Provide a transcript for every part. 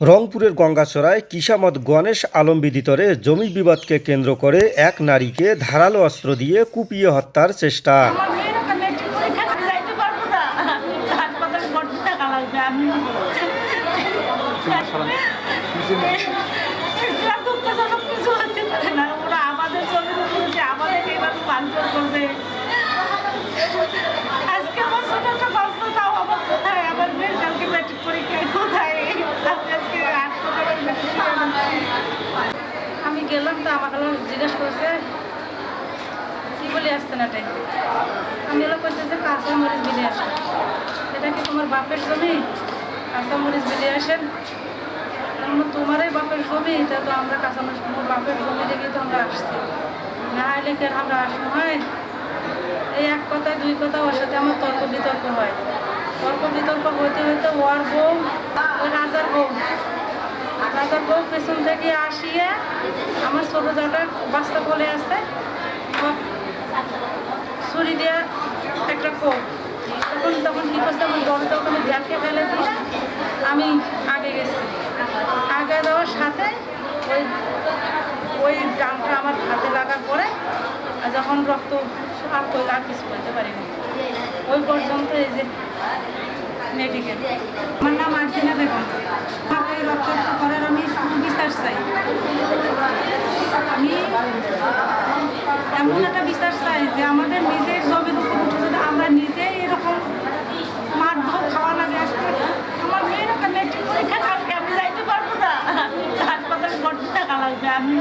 রংপুরের গঙ্গাচড়ায় কিসামত গণেশ আলম বিদিতরে জমি বিবাদকে কেন্দ্র করে এক নারীকে ধারালো অস্ত্র দিয়ে কুপিয়ে হত্যার চেষ্টা আমার মেয়ের একটা মেট্রিক পরীক্ষা দিতে যাইতে পারব না আমি হাসপাতালে ভর্তি থাকা লাগবে আমি এছাড়া দুঃখজনক কিছু হতে পারে না ওরা আমাদের জমির উপরে যে আমাদেরকে এইভাবে বাঞ্চন করবে আজকে আমার ছোট একটা বাচ্চা তাও আমার কোথায় আমার মেয়ের কালকে মেট্রিক পরীক্ষায় কোথায় আমি আজকে হাসপাতালে ভর্তি হয়েছি। আমি গেলাম তো আমাকে জিজ্ঞেস করেছে, কি বলে আসছেন এটাই আমি এলো কইছে যে কাঁচা মরিচ বিলে আসেন এটা কি তোমার বাপের জমি? কাঁচা মরিচ বিলে আসেন তোমারই বাপের জমি? তা তো আমরা কাঁচা মরিচ, তোমার বাপের জমি দেখে তো আমরা আসছি। না হলে কি আর আমরা আসব হয় এই এক কথায়, দুই কথা ওর সাথে আমার তর্ক বিতর্ক হয়। তর্ক বিতর্ক হইতে হইতে ওর বউ ওই রাজার বউ রাজার বউ পেছন থেকে আসিয়ে আমার ছোটো জাটার বাচ্চা বলে আছে। ছুরি দিয়ে একটা কোপ। তখন তখন কী করছে, আমার দরজা ওখানে দেখে ফেলে দিয়ে আমি আগে গেছি। আগে যাওয়ার সাথে ওই ওই ডানটা আমার হাতে লাগার পরে যখন রক্ত আর আর কিছু করতে পারিনি। ওই পর্যন্ত এই যে মেডিকেল আমার নাম আর্জিনা বেগম। আমাকে রক্তাক্ত করার আমি বিশ্বাস চাই। আমি এমন একটা বিশ্বাস চাই যে আমাদের নিজের জমির উপর উঠে যদি আমরা নিজেই এরকম মার ধর খাওয়া লাগে আজকে আমার মেয়ের একটা মেট্রিক পরীক্ষা কালকে আমি যাইতে পারব না। হাসপাতালে ভর্তি থাকা লাগবে আমি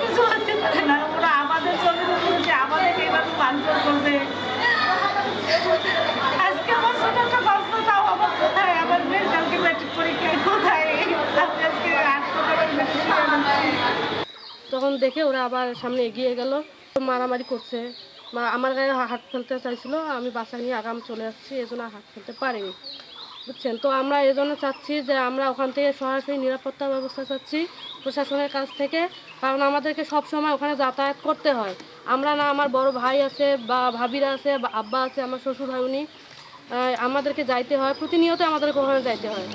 কিছু হতে পারে না ওরা আমাদের জমির উপর যে আমাদেরকে এইভাবে বাঞ্চন করবে আজকে আমার ছোট একটা বাচ্চা তাও আমার কোথায় আমার মেয়ের কালকে মেট্রিক পরীক্ষায় কোথায় আমি আজকে হাসপাতালে ভর্তি হয়েছি। তখন দেখে ওরা আবার সামনে এগিয়ে গেল। মারামারি করছে। মা, আমার গায়ে হাত ফেলতে চাইছিল, আমি বাসা নিয়ে আগাম চলে আসছি এই জন্য হাত ফেলতে পারিনি। বুঝছেন? তো আমরা এই জন্য চাচ্ছি যে আমরা ওখান থেকে সরাসরি নিরাপত্তা ব্যবস্থা চাচ্ছি প্রশাসনের কাছ থেকে, কারণ আমাদেরকে সব সময় ওখানে যাতায়াত করতে হয়। আমরা না, আমার বড় ভাই আছে বা ভাবিরা আছে বা আব্বা আছে, আমার শ্বশুর হয় উনি আমাদেরকে যাইতে হয়। প্রতিনিয়ত আমাদেরকে ওখানে যাইতে হয়।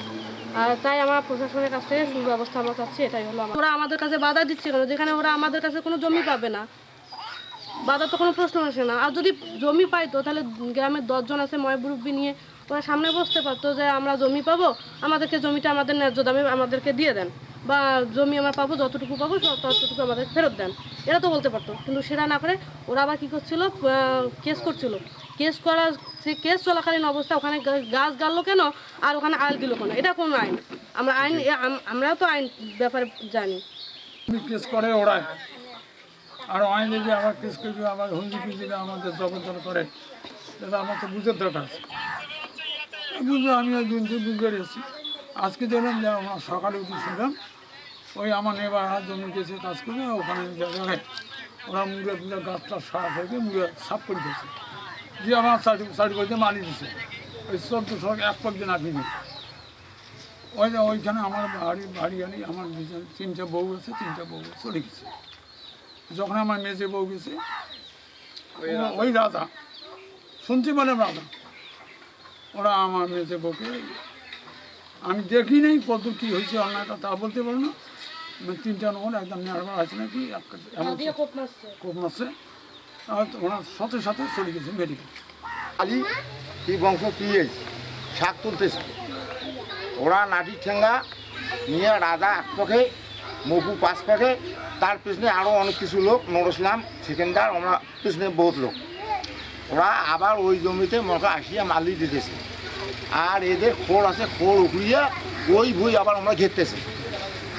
আর তাই আমার প্রশাসনের কাছ থেকে সুব্যবস্থা আমরা চাচ্ছি, এটাই হলো ওরা আমাদের কাছে বাধা দিচ্ছে কেন? যেখানে ওরা আমাদের কাছে কোনো জমি পাবে না। বাধা তো কোনো প্রশ্ন আসে না। আর যদি জমি পাইতো, তাহলে গ্রামের দশজন আছে ময় মুরব্বী নিয়ে ওরা সামনে বসতে পারতো যে আমরা জমি পাবো, আমাদেরকে জমিটা আমাদের ন্যায্য দামে আমাদেরকে দিয়ে দেন। বা জমি আমরা পাবো, যতটুকু পাবো ততটুকু আমাদের ফেরত দেন। এরা তো বলতে পারতো। কিন্তু সেটা না করে ওরা আবার কী করছিল কেস করছিল। কেস করা, সে কেস চলাকালীন অবস্থা, ওখানে গাছ গাড়লো কেন? আর ওখানে আল দিল কেন? এটা কোনো আইন। আমরা আইন আমরাও তো আইন ব্যাপারে জানি। কেস করে ওরা, আর আইন যদি আবার কেস করবে আবার হুমকি পিছিয়ে আমাদের জবরদল করে সেটা আমার তো বুঝে দরকার আছে। বুঝবে আমি ওই দিন থেকে বুঝতে পেরেছি আজকে দেখলাম যে আমার সকালে উঠে শুনলাম, ওই আমার নেবার জমি গেছে, কাজ করে, ওখানে ওরা মুড়ে টুড়ে গাছটা সাফ হয়ে মুড়ে সাফ করে দিয়েছে। দিয়ে আমার সাইড সাইড করতে মালি দিছে ওই চোদ্দ সব এক পাক দিন আপনি ওই যে ওইখানে আমার বাড়ি বাড়ি আনি আমার তিনটা বউ আছে তিনটা বউ চলে গেছে। যখন আমার মেজে বউ গেছে ওই রাজা। শুনতে পেলাম রাজা। ওরা আমার মেজে বউকে আমি দেখি নাই কত কী হয়েছে অন্যায়টা তা বলতে পারব না। মানে তিনটা নন একদম নেওয়ার আছে নাকি কোপ মারছে। আর ওনার সাথে সাথে চলে গেছে মেডিকেল আলি, কি বংশ, কি শাক তুলতেছে। ওরা নাটি ঠেঙ্গা নিয়ে রাজা এক পক্ষে, মপু পাঁচ পক্ষে, তার পিছনে আরও অনেক কিছু লোক নরসলাম সেকেন্ডার আমরা পিছনে বহুত লোক। ওরা আবার ওই জমিতে মকা আসিয়া মালি দিতেছে। আর এদের খোড় আছে খোড় উকড়িয়ে ওই ভুই আবার আমরা ঘেরতেছে।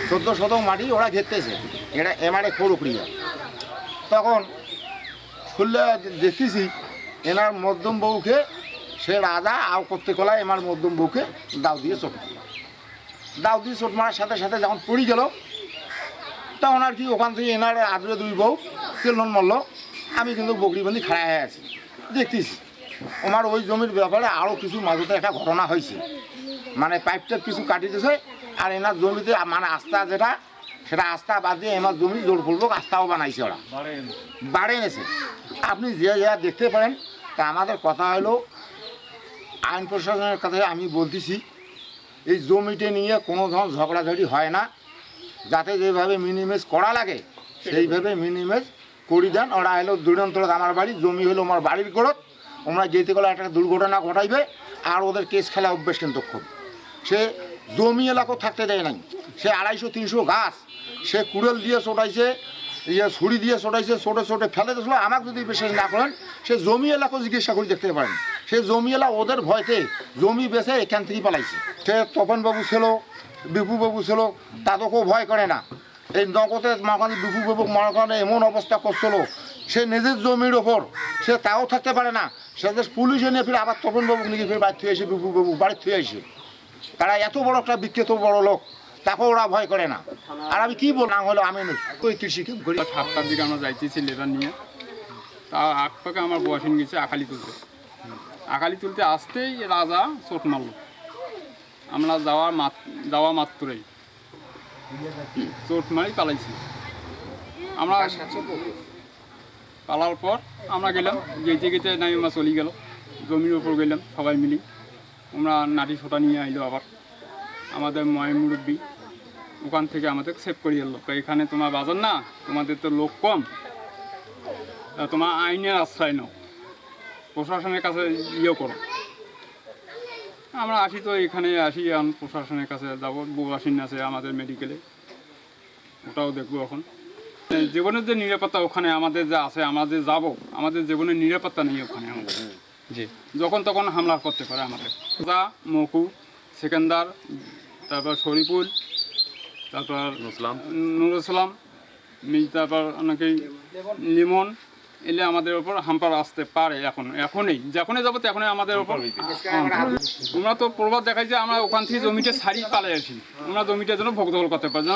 চোদ্দ শতক মাটি ওরা ঘেরতেছে। এটা এমারে খোড় উকড়িয়ে তখন খুললে দেখতেছি এনার মধ্যম বউকে সে রাজা আও করতে কলায় এমার মধ্যম বউকে দাও দিয়ে চোট মারল। দাও দিয়ে চোট মারার সাথে সাথে যখন পড়ি গেল, তখন আর কি ওখান থেকে এনার আদরে দুই বউ সেলন মরল। আমি কিন্তু বকরি বন্দি খাড়া হয়ে আছি। দেখতেছি, আমার ওই জমির ব্যাপারে আরও কিছু মাঝতে একটা ঘটনা হয়েছে। মানে পাইপটা কিছু কাটি দিয়েছে আর এনার জমিতে মানে আস্থা যেটা, সেটা আস্থা বাদ দিয়ে এনার জমি জোর ফুলবো আস্থাও বানাইছে ওরা। বাড়ে এনেছে। আপনি যে যা দেখতে পারেন, তা আমাদের কথা হলো, আইন প্রশাসনের কাছে আমি বলতেছি, এই জমিতে নিয়ে কোনো ধরনের ঝগড়াঝড়ি হয় না। যাতে যেভাবে মিনিমেজ করা লাগে, সেইভাবে মিনিমেজ করি দেন। ওরা এলো দুরন্তর আমার বাড়ি, জমি হলো আমার বাড়ির গোড়ত ওরা যেতে গেলে একটা দুর্ঘটনা ঘটাইবে, আর ওদের কেস খেলা অভ্যেস কিন্তু খুব। সে জমি এলাকাও থাকতে দেয় নাই। সে আড়াইশো, তিনশো গাছ, সে কুড়েল দিয়ে চটাইছে ইয়ে ছুরি দিয়ে চটাইছে ছোটো ছোটো ফেলে দিয়েছিল। আমাকে যদি বিশ্বাস না করেন, সে জমি এলাকাও জিজ্ঞাসা করে দেখতে পারেন। সে জমি এলাকা ওদের ভয়তে জমি বেচে এখান থেকেই পালাইছে। সে তপনবাবু ছিল, বিপুবাবু ছিল, তাদেরকেও ভয় করে না। এই নগদে মাখান বিপুবাবু মাখানে এমন অবস্থা করছিল, সে নিজের জমির ওপর, সে তাও থাকতে পারে না। সে যে পুলিশ এনে ফিরে আবার তপনবাবু নিয়ে ফিরে বাড়ি থুয়ে এসে বিপুবাবু বাড়ি থুয়ে তারা এত বড় একটা বিখ্যাত বড় লোক। তাকেও ওরা ভয় করে না। আর আমি কি বল না হলো, আমি ওই কৃষি কাম করি সাতটার দিকে আমরা যাইতেছি লেবার নিয়ে। তা আগ থেকে আমার বয়সিন গেছে আকালি তুলতে। আকালি তুলতে আসতেই রাজা চোট মারল। আমরা যাওয়ার মাত যাওয়া মাত্রই চোট মারি পালাইছি। আমরা পালার পর আমরা গেলাম যেতে নাই আমরা চলে গেল। জমির উপর গেলাম সবাই মিলি। আমরা নাটি ছোটা নিয়ে আইলো আবার। আমাদের ময় মুরব্বী ওখান থেকে আমাদের সেভ করিয়ে এলো এখানে তোমার বাজার না তোমাদের তো লোক কম। তোমার আইনের আশ্রয় নাও। প্রশাসনের কাছে ইয়ে করো। আমরা আসি তো এখানে আসি এখন প্রশাসনের কাছে যাব। বউবাসিন আছে আমাদের মেডিকেলে ওটাও দেখব এখন। জীবনের যে নিরাপত্তা ওখানে আমাদের যে আছে আমাদের যাব আমাদের জীবনের নিরাপত্তা নেই ওখানে আমাদের। জি। যখন তখন হামলা করতে পারে আমাদের। যা মকু সেকেন্দার তারপর শরীফুল তারপর নুর ইসলাম। মিজ তারপর অনেকেই লিমন এলে আমাদের ওপর হাম্পার আসতে পারে এখন এখনই যখনই যাব তখনই আমাদের ওপর তোমরা তো প্রভাব দেখাই যে আমরা ওখান থেকে জমিটা সারি পালে আসি। আমরা জমিটা যেন ভোগ দখল করতে পারি।